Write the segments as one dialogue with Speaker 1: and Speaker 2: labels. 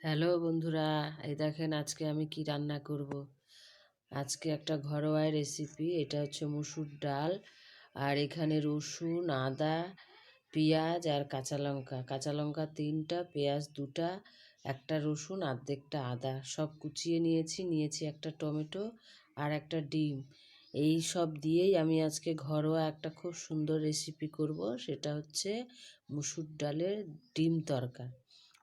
Speaker 1: Hello বন্ধুরা, এই দেখেন আজকে আমি কি রান্না করব। আজকে একটা ঘরোয়া রেসিপি এটা হচ্ছে মুসুর ডাল, আর এখানে রসুন, আদা, পেঁয়াজ আর কাঁচা লঙ্কা। কাঁচা লঙ্কা তিনটা, পেঁয়াজ দুটা, একটা রসুন, আর্ধেকটা আদা। সব কুচিয়ে নিয়েছি নিয়েছি একটা টমেটো আর একটা ডিম। এই সব দিয়েই আমি আজকে ঘরোয়া একটা খুব সুন্দর রেসিপি করব, সেটা হচ্ছে মুসুর ডালের ডিম তরকা।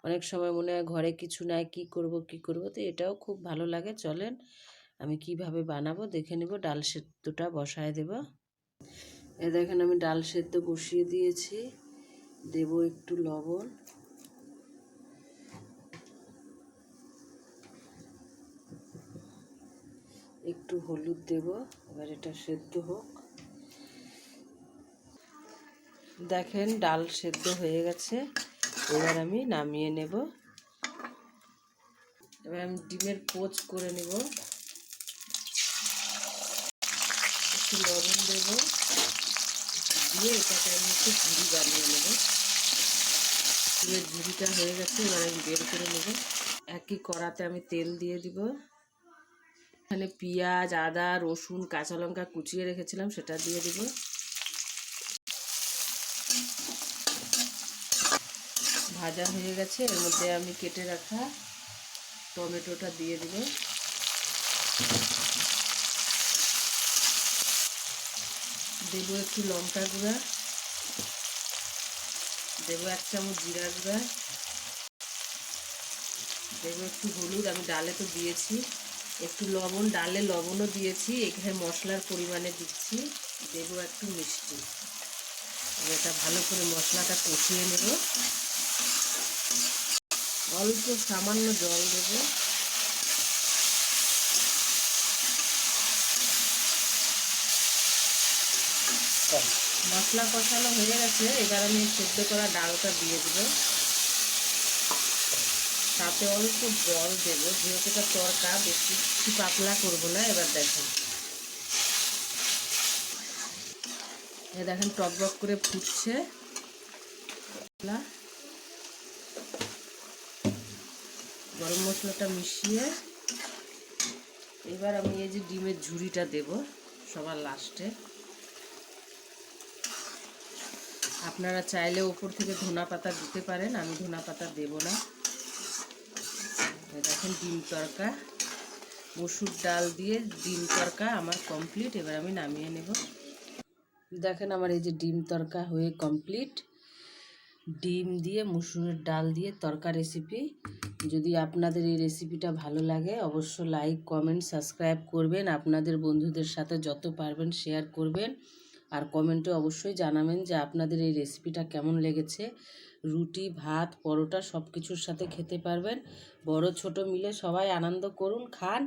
Speaker 1: অনেক সময় মনে হয় ঘরে কিছু নাই, কি করব কি করব? তো এটাও খুব ভালো লাগে। চলেন, আমি কীভাবে বানাবো দেখে নেব, ডাল সেদ্ধটা বসায় দেব। এ দেখেন, আমি ডাল সেদ্ধ বসিয়ে দিয়েছি। দেব একটু লবণ। একটু হলুদ দেব, এবার এটা সেদ্ধ হোক। দেখেন, ডাল সেদ্ধ হয়ে গেছে। এবার আমি নামিয়ে নেব। এবার আমি ডিমের পোচ করে নেব। একটু লবণ দেব। দিয়ে এটাকে আমি একটু ঝুড়ি বানিয়ে নেব। ডিমের ঝুড়িটা হয়ে গেছে, এবার আমি বের করে নেব। একই কড়াতে আমি তেল দিয়ে দিব। এখানে পেঁয়াজ, আদা, রসুন, কাঁচা লঙ্কা কুচিয়ে রেখেছিলাম, সেটা দিয়ে দিব। ভাজা হয়ে গেছে, এর মধ্যে আমি কেটে রাখা টমেটোটা দিয়ে দিব। দেব একটু লঙ্কা গুঁড়া, দেব এক চামচ জিরা গুঁড়া, দেব একটু হলুদ, আমি ডালে তো দিয়েছি। একটু লবণ, ডালে লবণও দিয়েছি, এখানে মশলার পরিমাণে দিচ্ছি, দেব একটু মিষ্টি। এটা ভালো করে মশলাটা কষিয়ে নেব। অল্প সামান্য জল দেব। মশলা কষানো হয়ে গেছে, এবার আমি সেদ্ধ করা ডালটা দিয়ে দেব। তাতে অল্প জল দেব, যেহেতু এটা তরকা, বেশি পাতলা করব না, এবার দেখেন। দেখেন টক করে ফুটছে। গরম মশলাটা মিশিয়ে এবার আমি এই যে ডিমের ঝুড়িটা দেব সবার লাস্টে। আপনারা চাইলে ওপর থেকে ধনা পাতা দিতে পারেন, আমি ধনা পাতা দেব না। দেখেন ডিম তরকা, মসুর ডাল দিয়ে ডিম তরকা আমার কমপ্লিট, এবার আমি নামিয়ে নেব। দেখেন আমার এই যে ডিম তরকা হয়ে কমপ্লিট। ডিম দিয়ে মুসুরের ডাল দিয়ে তরকা রেসিপি যদি আপনাদের এই রেসিপিটা ভালো লাগে অবশ্য লাইক কমেন্ট সাবস্ক্রাইব করবেন। আপনাদের বন্ধুদের সাথে যত পারবেন শেয়ার করবেন। আর কমেন্টে অবশ্যই জানাবেন যে আপনাদের এই রেসিপিটা কেমন লেগেছে। রুটি, ভাত, পরোটা সব কিছুর সাথে খেতে পারবেন। বড়, ছোট মিলে সবাই আনন্দ করুন, খান।